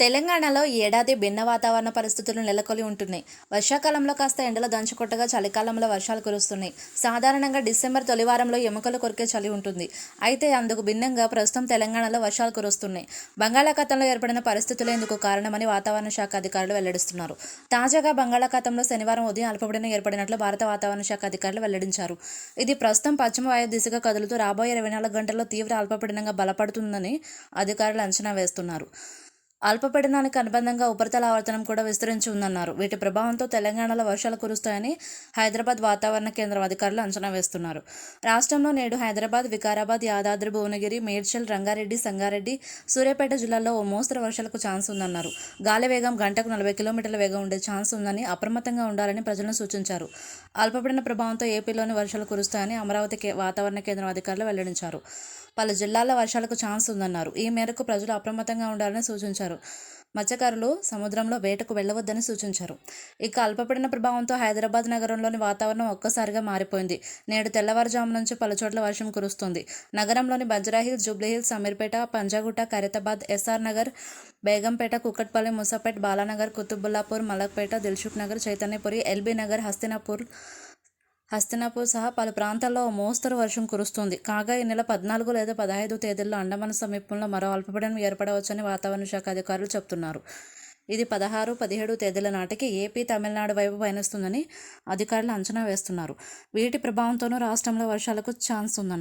తెలంగాణలో ఏడాది భిన్న వాతావరణ పరిస్థితులు నెలకొని ఉంటున్నాయి. వర్షాకాలంలో కాస్త ఎండలు దంచుకొట్టగా చలికాలంలో వర్షాలు కురుస్తున్నాయి. సాధారణంగా డిసెంబర్ తొలివారంలో ఎముకలు కొరికే చలి ఉంటుంది. అయితే అందుకు భిన్నంగా ప్రస్తుతం తెలంగాణలో వర్షాలు కురుస్తున్నాయి. బంగాళాఖాతంలో ఏర్పడిన పరిస్థితులు ఇందుకు కారణమని వాతావరణ శాఖ అధికారులు వెల్లడిస్తున్నారు. తాజాగా బంగాళాఖాతంలో శనివారం ఉదయం అల్పపీడనం ఏర్పడినట్లు భారత వాతావరణ శాఖ అధికారులు వెల్లడించారు. ఇది ప్రస్తుతం పశ్చిమ వాయు దిశగా కదులుతూ రాబోయే ఇరవై నాలుగు గంటల్లో తీవ్ర అల్పపీడనంగా బలపడుతుందని అధికారులు అంచనా వేస్తున్నారు. అల్పపీడనానికి అనుబంధంగా ఉపరితల ఆవర్తనం కూడా విస్తరించి ఉందన్నారు. వీటి ప్రభావంతో తెలంగాణలో వర్షాలు కురుస్తాయని హైదరాబాద్ వాతావరణ కేంద్రం అధికారులు అంచనా వేస్తున్నారు. రాష్ట్రంలో నేడు హైదరాబాద్ వికారాబాద్ యాదాద్రి భువనగిరి మేడ్చల్ రంగారెడ్డి సంగారెడ్డి సూర్యాపేట జిల్లాల్లో ఓ మోస్తరు వర్షాలకు ఛాన్స్ ఉందన్నారు. గాలి వేగం గంటకు నలభై కిలోమీటర్ల వేగం ఉండే ఛాన్స్ ఉందని అప్రమత్తంగా ఉండాలని ప్రజలను సూచించారు. అల్పపీడన ప్రభావంతో ఏపీలోని వర్షాలు కురుస్తాయని అమరావతి కే- వాతావరణ కేంద్రం అధికారులు వెల్లడించారు. పలు జిల్లాల వర్షాలకు ఛాన్స్ ఉందన్నారు. ఈ మేరకు ప్రజలు అప్రమత్తంగా ఉండాలని సూచించారు. మత్స్యకారులు సముద్రంలో వేటకు వెళ్ళవద్దని సూచించారు. ఇక అల్పపడిన ప్రభావంతో హైదరాబాద్ నగరంలోని వాతావరణం ఒక్కసారిగా మారిపోయింది. నేడు తెల్లవారుజాము నుంచి పలుచోట్ల వర్షం కురుస్తుంది. నగరంలోని బంజరాహిల్స్ జూబ్లీహిల్స్ అమీర్పేట పంజాగుట్ట ఖైరతాబాద్ ఎస్ఆర్ నగర్ బేగంపేట కుక్కట్పల్లి ముసాపేట్ బాలానగర్ కుతుబుల్లాపూర్ మలక్పేట దిల్షుక్ నగర్ చైతన్యపురి ఎల్బీ నగర్ హస్తినాపూర్ హస్తినాపూర్ సహా పలు ప్రాంతాల్లో మోస్తరు వర్షం కురుస్తుంది. కాగా ఈ నెల పద్నాలుగు లేదా పదహైదు తేదీల్లో అండమాన్ సమీపంలో మరో అల్పపీడనం ఏర్పడవచ్చని వాతావరణ శాఖ అధికారులు చెబుతున్నారు. ఇది పదహారు పదిహేడు తేదీల నాటికి ఏపీ తమిళనాడు వైపు పయనిస్తుందని అధికారులు అంచనా వేస్తున్నారు. వీటి ప్రభావంతోనూ రాష్ట్రంలో వర్షాలకు ఛాన్స్ ఉందన్నారు.